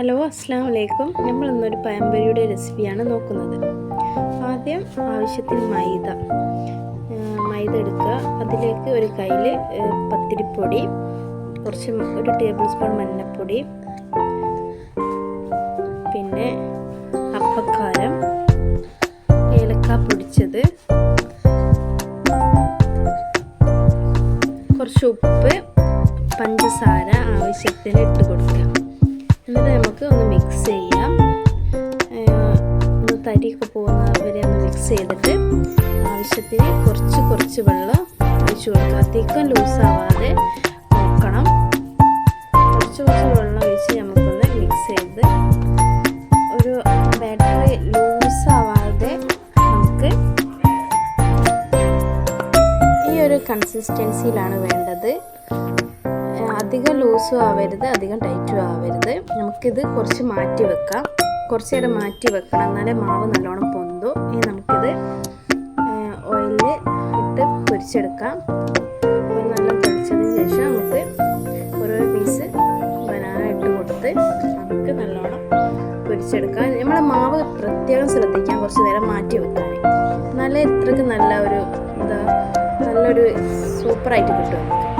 Hello അസ്സാം വലൈക്കും നമ്മൾ ഇന്നൊരു പഴംപൊരിയുടെ റെസിപ്പിയാണ് നോക്കുന്നത്. ആദ്യം ആവശ്യത്തിന് മൈദ. മൈദ എടുക്കുക. അതിലേക്ക് ഒരു കയ്യിൽ പത്തിരിപ്പൊടി കുറച്ച് ഒരു ടേബിൾ സ്പൂൺ മഞ്ഞൾപ്പൊടി പിന്നെ അപ്പക്കാരം ഏലക്ക പൊടിച്ചത് കുറച്ച് ഉപ്പ് പഞ്ചസാര ആവശ്യത്തിന് ഇട്ട് കൊടുക്കുക. എന്നിട്ട് നമുക്ക് ഒന്ന് മിക്സ് ചെയ്യാം. ഒന്ന് തരിയൊക്കെ പോകുന്ന വരെ ഒന്ന് മിക്സ് ചെയ്തിട്ട് ആവശ്യത്തിന് കുറച്ച് കുറച്ച് വെള്ളം ഒഴിച്ചു കൊടുക്കുക. അധികം ലൂസാവാതെ നോക്കണം. കുറച്ച് കുറച്ച് വെള്ളം ഒഴിച്ച് നമുക്കൊന്ന് മിക്സ് ചെയ്ത് ഒരു ബാറ്ററി ലൂസാവാതെ നമുക്ക് ഈ ഒരു കൺസിസ്റ്റൻസിയിലാണ് വേണ്ടത്. അധികം ലൂസും ആവരുത് അധികം ടൈറ്റും ആവരുത്. നമുക്കിത് കുറച്ച് മാറ്റി വെക്കാം. കുറച്ച് നേരം മാറ്റി വെക്കണം. എന്നാലേ മാവ് നല്ലോണം പൊന്തു. ഇനി നമുക്കിത് ഓയിലിൽ ഇട്ട് പൊരിച്ചെടുക്കാം. നല്ല പൊരിച്ചതിന് ശേഷം നമുക്ക് ഓരോ പീസ് ബനാന ഇട്ട് കൊടുത്ത് നമുക്ക് നല്ലോണം പൊരിച്ചെടുക്കാം. നമ്മളെ മാവ് പ്രത്യേകം ശ്രദ്ധിക്കാം കുറച്ച് നേരം മാറ്റി വെക്കാൻ നല്ല ഇത്രയ്ക്ക് നല്ല ഒരു എന്താ നല്ലൊരു സൂപ്പറായിട്ട് കിട്ടും നമുക്ക്.